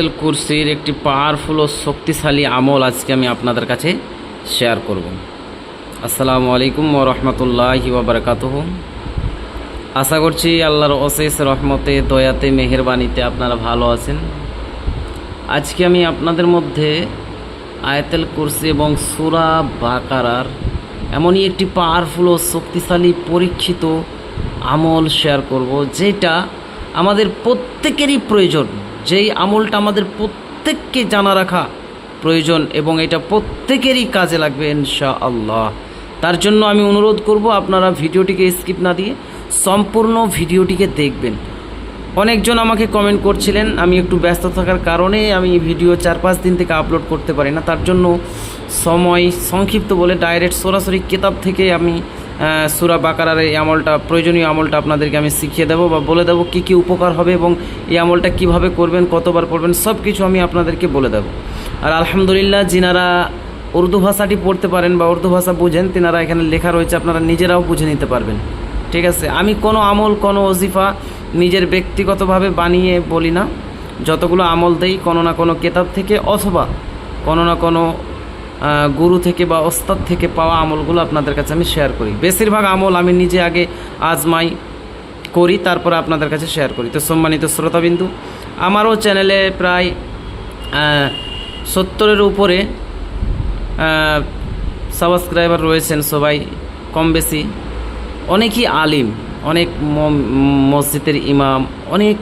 আয়াতুল কুরসির একটি পাওয়ারফুল ও শক্তিশালী আমল আজকে আমি আপনাদের কাছে শেয়ার করব। আসসালামু আলাইকুম ও রহমতুল্লাহি বাবরকাতহ আশা করছি আল্লাহর অশেষ রহমতে, দয়াতে, মেহেরবানিতে আপনারা ভালো আছেন। আজকে আমি আপনাদের মধ্যে আয়াতুল কুরসি এবং সুরা বাকারার এমনই একটি পাওয়ারফুল ও শক্তিশালী পরীক্ষিত আমল শেয়ার করব, যেটা আমাদের প্রত্যেকেরই প্রয়োজন। যেই আমলটা আমাদের প্রত্যেককে জানা রাখা প্রয়োজন এবং এটা প্রত্যেকেরই কাজে লাগবে ইনশা আল্লাহ তার জন্য আমি অনুরোধ করব আপনারা ভিডিওটিকে স্কিপ না দিয়ে সম্পূর্ণ ভিডিওটিকে দেখবেন। অনেকজন আমাকে কমেন্ট করছিলেন, আমি একটু ব্যস্ত থাকার কারণে আমি ভিডিও চার পাঁচ দিন থেকে আপলোড করতে পারি না। তার জন্য সময় সংক্ষিপ্ত বলে ডাইরেক্ট সরাসরি কেতাব থেকে আমি সুরা বাকারার এই আমলটা, প্রয়োজনীয় আমলটা আপনাদেরকে আমি শিখিয়ে দেবো বা বলে দেবো কী কী উপকার হবে এবং এই আমলটা কীভাবে করবেন, কতবার করবেন সব কিছু আমি আপনাদেরকে বলে দেবো। আর আলহামদুলিল্লাহ যিনারা উর্দু ভাষাটি পড়তে পারেন বা উর্দু ভাষা বুঝেন, তেনারা এখানে লেখা রয়েছে, আপনারা নিজেরাও বুঝে নিতে পারবেন। ঠিক আছে? আমি কোনো আমল, কোনো অজিফা নিজের ব্যক্তিগতভাবে বানিয়ে বলি না। যতগুলো আমল দেই কোনো না কোনো কেতাব থেকে অথবা কোনো না কোনো গুরু থেকে বা ওস্তাদ থেকে পাওয়া আমলগুলো আপনাদের কাছে আমি শেয়ার করি। বেশিরভাগ আমল আমি নিজে আগে আজমাই করি, তারপরে আপনাদের কাছে শেয়ার করি। তো সম্মানিত শ্রোতাবিন্দু, আমারও চ্যানেলে প্রায় সত্তরের উপরে সাবস্ক্রাইবার রয়েছেন সবাই কম বেশি। অনেকই আলিম, অনেক মসজিদের ইমাম, অনেক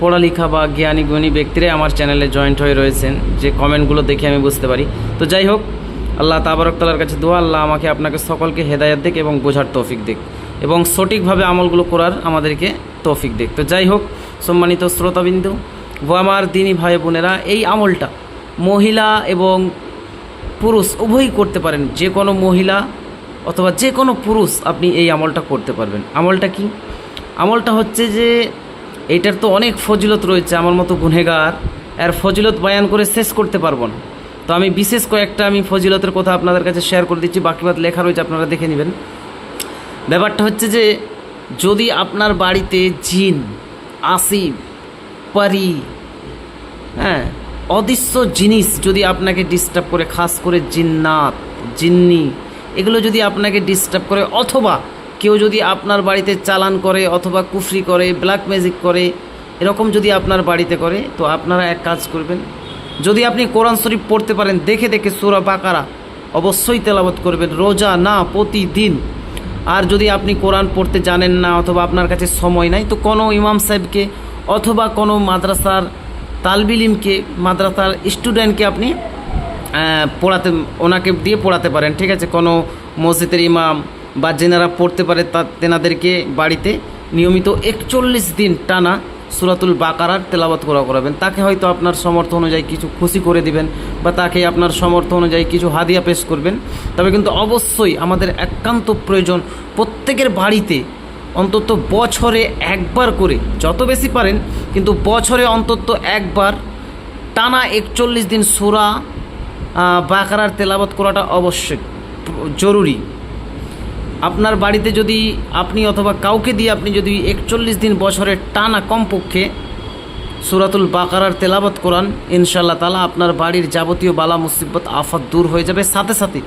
পড়ালেখা বা জ্ঞানী গুণী ব্যক্তিরাই আমার চ্যানেলে জয়েন্ট হয়ে রয়েছেন। যে কমেন্টগুলো দেখে আমি বুঝতে পারি। তো যাই হোক, আল্লাহ তাবারকতালার কাছে দোয়া, আল্লাহ আমাকে আপনাকে সকলকে হেদায়াত দিক এবং বোঝার তৌফিক দিক এবং সঠিকভাবে আমলগুলো করার আমাদেরকে তৌফিক দিক। তো যাই হোক, সম্মানিত শ্রোতাবিন্দু, ও আমার দিনী ভাই বোনেরা, এই আমলটা মহিলা এবং পুরুষ উভয়ই করতে পারেন। যে কোনো মহিলা অথবা যে কোনো পুরুষ আপনি এই আমলটা করতে পারবেন। আমলটা কি? আমলটা হচ্ছে যে এইটার তো অনেক ফজিলত রয়েছে আমার মতো গুনেগার এর ফজিলত বয়ান করে শেষ করতে পারব না। তো আমি বিশেষ কয়েকটা আমি ফজিলতের কথা আপনাদের কাছে শেয়ার করে দিচ্ছি, বাকি বাদ লেখা রয়েছে, আপনারা দেখে নেবেন। ব্যাপারটা হচ্ছে যে, যদি আপনার বাড়িতে জিন আসি পারি হ্যাঁ অদৃশ্য জিনিস যদি আপনাকে ডিস্টার্ব করে, খাস করে জিন্নাত, জিন্নি, এগুলো যদি আপনাকে ডিস্টার্ব করে অথবা কেউ যদি আপনার বাড়িতে চালান করে অথবা কুফরি করে ব্ল্যাক ম্যাজিক করে, এরকম যদি আপনার বাড়িতে করে, তো আপনারা এক কাজ করবেন। যদি আপনি কোরআন শরীফ পড়তে পারেন, দেখে দেখে সুরা বাকারা অবশ্যই তেলাবত করবেন, রোজা না, প্রতিদিন। আর যদি আপনি কোরআন পড়তে জানেন না অথবা আপনার কাছে সময় নাই, তো কোনো ইমাম সাহেবকে অথবা কোনো মাদ্রাসার তালবিলিমকে মাদ্রাসার স্টুডেন্টকে আপনি পড়াতে, ওনাকে দিয়ে পড়াতে পারেন, ঠিক আছে? কোনো মসজিদের ইমাম বা যেনারা পড়তে পারে তা তেনাদেরকে বাড়িতে নিয়মিত একচল্লিশ দিন টানা সুরাতুল বাকারার তেলাবাত করা করাবেন। তাকে হয়তো আপনার সমর্থ অনুযায়ী কিছু খুশি করে দিবেন বা তাকে আপনার সমর্থ অনুযায়ী কিছু হাদিয়া পেশ করবেন। তবে কিন্তু অবশ্যই আমাদের একান্ত প্রয়োজন প্রত্যেকের বাড়িতে অন্তত বছরে একবার করে, যত বেশি পারেন, কিন্তু বছরে অন্তত একবার টানা একচল্লিশ দিন সুরা বাকারার তেলাবত করাটা অবশ্যই জরুরি। আপনার বাড়িতে যদি আপনি অথবা কাউকে দিয়ে আপনি যদি একচল্লিশ দিন বছরের টানা কমপক্ষে সুরাতুল বাকারার তেলাবত করান ইনশাল্লাহ তালা আপনার বাড়ির যাবতীয় বালা, মুসিবত, আফাত দূর হয়ে যাবে। সাথে সাথে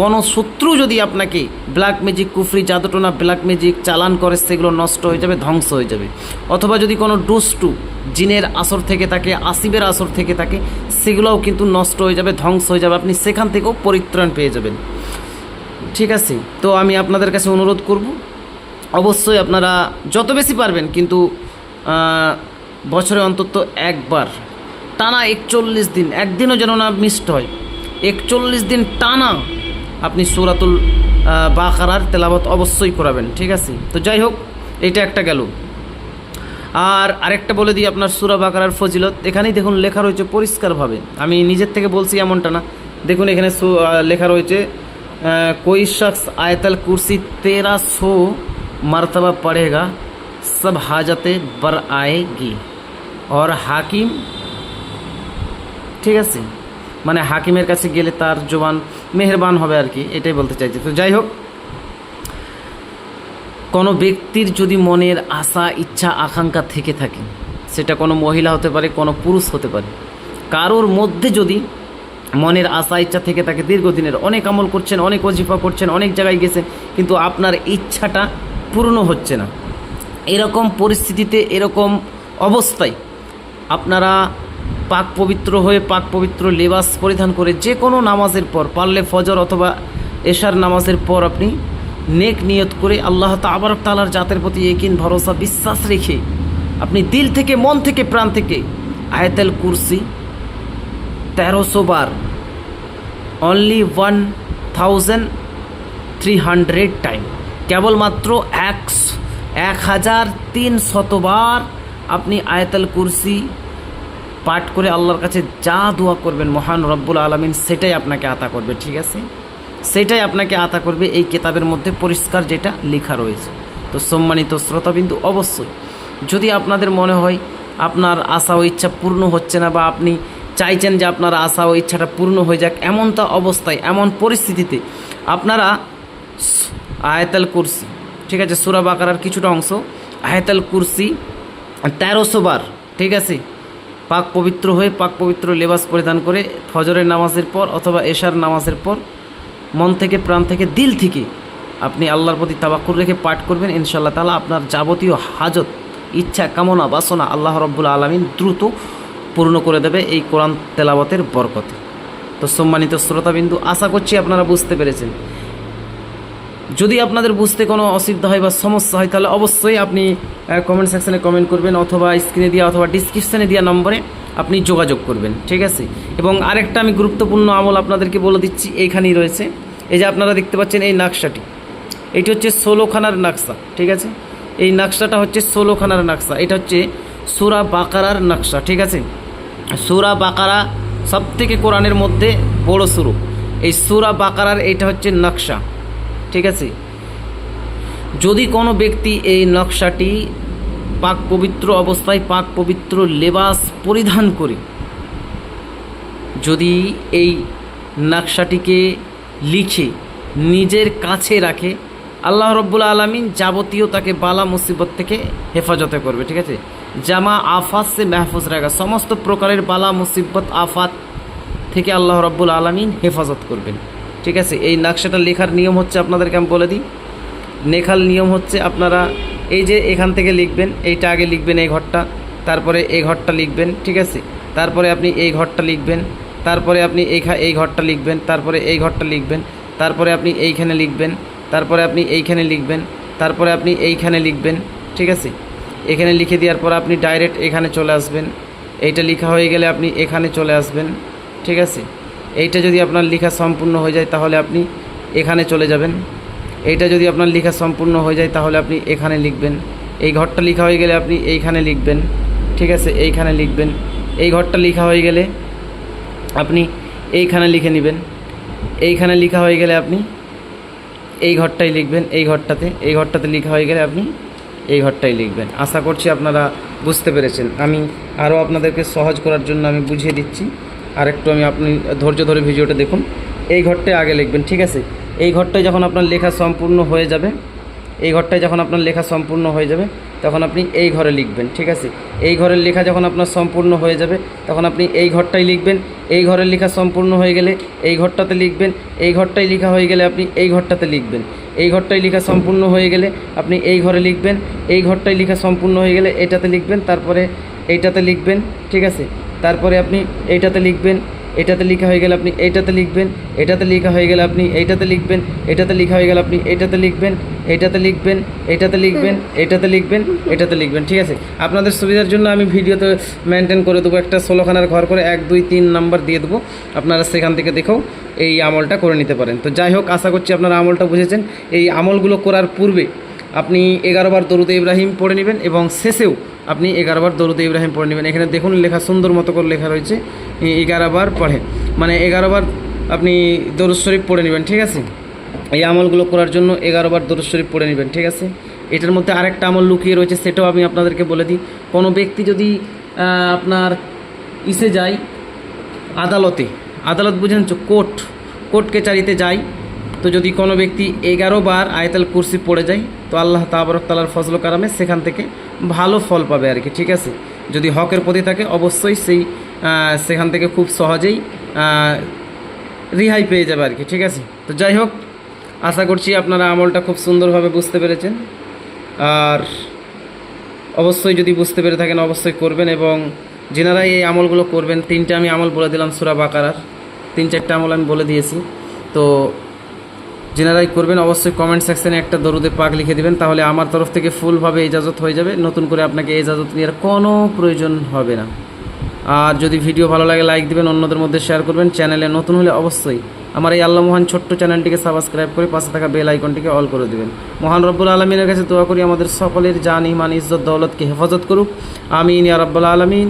কোনো শত্রু যদি আপনাকে ব্ল্যাক ম্যাজিক কুফরি, জাদুটোনা ব্ল্যাক ম্যাজিক চালান করে, সেগুলো নষ্ট হয়ে যাবে, ধ্বংস হয়ে যাবে। অথবা যদি কোনো ডুস্টু জিনের আসর থেকে থাকে আসিবের আসর থেকে থাকে, সেগুলোও কিন্তু নষ্ট হয়ে যাবে, ধ্বংস হয়ে যাবে। আপনি সেখান থেকেও পরিত্রাণ পেয়ে যাবেন। ঠিক আছে, তো আমি আপনাদের কাছে অনুরোধ করব। অবশ্যই আপনারা যত বেশি পারবেন, কিন্তু বছরে অন্তত একবার, টানা একচল্লিশ দিন, একদিনও যেন না মিসড হয়, একচল্লিশ দিন টানা আপনি সুরাতুল বাকারার তেলাবত অবশ্যই করাবেন, ঠিক আছে? তো যাই হোক, এটা একটা গেল। আর আরেকটা বলে দিই আপনার সুরা বাকারার ফজিলত, এখানেই দেখুন লেখা রয়েছে পরিষ্কারভাবে। আমি নিজের থেকে বলছি এমনটা না। দেখুন এখানে লেখা রয়েছে कोई शख्स आयतल कुर्सी तेरह सौ मरतबा पढ़ेगा सब हाजतें बर आएगी और हाकिम ঠিক আছে মানে হাকিমের কাছে গেলে তার জবান মেহেরবান হবে আর কি এটাই বলতে চাইছি তো যাই হোক কোনো ব্যক্তির যদি মনের আশা ইচ্ছা আকাঙ্ক্ষা থেকে থাকে সেটা কোনো মহিলা হতে পারে কোনো পুরুষ হতে পারে কারোর মধ্যে যদি মনের আশা, ইচ্ছা থেকে তাকে দীর্ঘদিনের অনেক আমল করছেন, অনেক অজিফা করছেন, অনেক জায়গায় গেছেন কিন্তু আপনার ইচ্ছাটা পূর্ণ হচ্ছে না। এরকম পরিস্থিতিতে, এরকম অবস্থায় আপনারা পাক পবিত্র হয়ে পাক পবিত্র লেবাস পরিধান করে যে কোনো নামাজের পর, পারলে ফজর অথবা এশার নামাজের পর আপনি নেক নিয়ত করে আল্লাহ তাবার তালার জাতের প্রতি একিন ভরসা, বিশ্বাস রেখে আপনি দিল থেকে, মন থেকে, প্রাণ থেকে আয়তেল কুরসি তেরোশো বার। Only one thousand three hundred time কেবলমাত্র এক এক হাজার তিন শতবার আপনি আয়াতাল কুরসি পাঠ করে আল্লাহর কাছে যা দোয়া করবেন মহান রব্বুল আলমিন, সেটাই আপনাকে আতা করবে, ঠিক আছে? সেটাই আপনাকে আতা করবে এই কেতাবের মধ্যে পরিষ্কার যেটা লেখা রয়েছে। তো সম্মানিত শ্রোতাবিন্দু, অবশ্যই যদি আপনাদের মনে হয় আপনার আশা ও ইচ্ছা পূর্ণ হচ্ছে না বা আপনি চাইছেন যে আপনার আশা ও ইচ্ছাটা পূর্ণ হয়ে যাক। এমনটা অবস্থায়, এমন পরিস্থিতিতে আপনারা আয়াতাল কুরসি, ঠিক আছে, সুরা বাকারার কিছুটা অংশ, আয়াতাল কুরসি তেরোশো বার, ঠিক আছে, পাক পবিত্র হয়ে পাক পবিত্র লেবাস পরিধান করে ফজরের নামাজের পর অথবা এশার নামাজের পর মন থেকে, প্রাণ থেকে, দিল থেকে আপনি আল্লাহর প্রতি তাবাক্কুর রেখে পাঠ করবেন। ইনশাল্লাহ তালা আপনার যাবতীয় হাজত, ইচ্ছা, কামনা, বাসনা আল্লাহ রব্বুল আলমিন দ্রুত পূর্ণ করে দেবে এই কোরআন তেলাবতের বরকতে। তো সম্মানিত শ্রোতাবিন্দু, আশা করছি আপনারা বুঝতে পেরেছেন। যদি আপনাদের বুঝতে কোনো অসুবিধা হয় বা সমস্যা হয়, তাহলে অবশ্যই আপনি কমেন্ট সেকশানে কমেন্ট করবেন অথবা স্ক্রিনে দেওয়া অথবা ডিসক্রিপশানে দেওয়া নম্বরে আপনি যোগাযোগ করবেন, ঠিক আছে? এবং আরেকটা আমি গুরুত্বপূর্ণ আমল আপনাদেরকে বলে দিচ্ছি, এইখানেই রয়েছে। এই যে আপনারা দেখতে পাচ্ছেন এই নকশাটি। এটি হচ্ছে ষোলোখানার নকশা, ঠিক আছে? এই নকশাটা হচ্ছে ষোলোখানার নকশা। এটা হচ্ছে সুরা বাকারার নকশা, ঠিক আছে? সুরা বাকারা সব থেকে কোরআনের মধ্যে বড় সুরু এই সুরা বাকারার এটা হচ্ছে নকশা, ঠিক আছে? যদি কোনো ব্যক্তি এই নকশাটি পাক পবিত্র অবস্থায় পাক পবিত্র লেবাস পরিধান করে, যদি এই নকশাটিকে লিখে, নিজের কাছে রাখে, আল্লাহ রব্বুল আলমিন যাবতীয় তাকে বালা মুসিবত থেকে হেফাজতে করবে, ঠিক আছে? জামা, আফাত সে মেহফুজ রাখা। সমস্ত প্রকারের বালা, মুসিবত, আফাত থেকে আল্লাহ রব্বুল আলমিন হেফাজত করবেন। ঠিক আছে? এই নকশাটা লেখার নিয়ম হচ্ছে আপনাদেরকে আমি বলে দিই। লেখার নিয়ম হচ্ছে আপনারা এই যে এখান থেকে লিখবেন, এইটা আগে লিখবেন এই ঘরটা, তারপরে এই ঘরটা লিখবেন, ঠিক আছে? তারপরে আপনি এই ঘরটা লিখবেন, তারপরে আপনি এইখা, এই ঘরটা লিখবেন, তারপরে এই ঘরটা লিখবেন, তারপরে আপনি এইখানে লিখবেন, তারপরে আপনি এইখানে লিখবেন, তারপরে আপনি এইখানে লিখবেন, ঠিক আছে? এখানে লিখে দেওয়ার পর আপনি ডাইরেক্ট এখানে চলে আসবেন। এইটা লেখা হয়ে গেলে আপনি এখানে চলে আসবেন, ঠিক আছে? এইটা যদি আপনার লেখা সম্পূর্ণ হয়ে যায় তাহলে আপনি এখানে চলে যাবেন। এইটা যদি আপনার লেখা সম্পূর্ণ হয়ে যায় তাহলে আপনি এখানে লিখবেন। এই ঘরটা লেখা হয়ে গেলে আপনি এইখানে লিখবেন, ঠিক আছে? এইখানে লিখবেন। এই ঘরটা লেখা হয়ে গেলে আপনি এইখানে লিখে নেবেন। এইখানে লেখা হয়ে গেলে আপনি এই ঘরটাই লিখবেন, এই ঘরটাতে। এই ঘরটাতে লেখা হয়ে গেলে আপনি এই ঘরটাই লিখবেন। আশা করছি আপনারা বুঝতে পেরেছেন। আমি আরও আপনাদেরকে সহজ করার জন্য আমি বুঝিয়ে দিচ্ছি। আর একটু আমি আপনি ধৈর্য ধরে ভিডিওটা দেখুন। এই ঘরটায় আগে লিখবেন, ঠিক আছে? এই ঘরটায় যখন আপনার লেখা সম্পূর্ণ হয়ে যাবে, এই ঘরটায় যখন আপনার লেখা সম্পূর্ণ হয়ে যাবে, তখন আপনি এই ঘরে লিখবেন, ঠিক আছে? এই ঘরের লেখা যখন আপনার সম্পূর্ণ হয়ে যাবে, তখন আপনি এই ঘরটাই লিখবেন। এই ঘরের লেখা সম্পূর্ণ হয়ে গেলে এই ঘরটাতে লিখবেন। এই ঘরটাই লেখা হয়ে গেলে আপনি এই ঘরটাতে লিখবেন। এই ঘরটাই লেখা সম্পূর্ণ হয়ে গেলে আপনি এই ঘরে লিখবেন, এই ঘরটাই লেখা সম্পূর্ণ হয়ে গেলে এটাতে লিখবেন, তারপরে এইটাতে লিখবেন, ঠিক আছে? তারপরে আপনি এইটাতে লিখবেন এটাতে লেখা হয়ে গেলে আপনি এইটাতে লিখবেন, এটাতে লেখা হয়ে গেলে আপনি এইটাতে লিখবেন, এটাতে লেখা হয়ে গেলে আপনি এইটাতে লিখবেন এইটাতে লিখবেন, এটাতে লিখবেন এটাতে লিখবেন এটাতে লিখবেন, ঠিক আছে? আপনাদের সুবিধার জন্য আমি ভিডিওতে মেনটেন করে দেবো একটা ষোলোখানার ঘর করে এক, দুই, তিন নাম্বার দিয়ে দেবো। আপনারা সেখান থেকে দেখেও এই আমলটা করে নিতে পারেন। তো যাই হোক, আশা করছি আপনারা আমলটা বুঝেছেন। এই আমলগুলো করার পূর্বে আপনি এগারোবার দরুদ ইব্রাহিম পড়ে নেবেন এবং শেষেও আপনি এগারোবার দরুদ ইব্রাহিম পড়ে নেবেন। এখানে দেখুন লেখা সুন্দর মতো করে লেখা রয়েছে এগারোবার পড়ে। মানে এগারোবার আপনি দরুদ শরীফ পড়ে নেবেন, ঠিক আছে? এই আমলগুলো করার জন্য এগারোবার দরুদ শরীফ পড়ে নেবেন, ঠিক আছে? এটার মধ্যে আরেকটা আমল লুকিয়ে রয়েছে, সেটাও আমি আপনাদেরকে বলে দিই। কোনো ব্যক্তি যদি আপনার ইসে যায় আদালতে, আদালত বুঝেন কোর্ট কোর্ট কেচারিতে যায়, তো যদি কোনো ব্যক্তি এগারো বার আয়তাল কুরসি পড়ে যায় তো আল্লাহ তাবরক তালার ফজল কারামে সেখান থেকে ভালো ফল পাবে আর কি, ঠিক আছে? যদি হকের প্রতি থাকে, অবশ্যই সেই সেখান থেকে খুব সহজেই রেহাই পেয়ে যাবে আর কি, ঠিক আছে? তো যাই হোক, আশা করছি আপনারা আমলটা খুব সুন্দরভাবে বুঝতে পেরেছেন। আর অবশ্যই যদি বুঝতে পেরে থাকেন, অবশ্যই করবেন এবং যেনারা এই আমলগুলো করবেন, তিনটে আমি আমল বলে দিলাম সুরা বাকারার। তিন চারটে আমল আমি বলে দিয়েছি। তো যেনারাই করবেন, অবশ্যই কমেন্ট সেকশনে একটা দরুদে পাক লিখে দিবেন, তাহলে আমার তরফ থেকে ফুলভাবে ইজাজত হয়ে যাবে। নতুন করে আপনাকে ইজাজত নেওয়ার কোনো প্রয়োজন হবে না। আর যদি ভিডিও ভালো লাগে লাইক দিবেন, অন্যদের মধ্যে শেয়ার করবেন। চ্যানেলে নতুন হলে অবশ্যই আমার এই আল্লাহ মহান ছোট্ট চ্যানেলটিকে সাবস্ক্রাইব করে পাশে থাকা বেল আইকনটিকে অল করে দিবেন। মহান রব্বুল আলমিনের কাছে দোয়া করি, আমাদের সকলের জান ইমান ইজ্জত, দৌলতকে হেফাজত করুক। আমিন ইয়া রব্বুল আলমিন।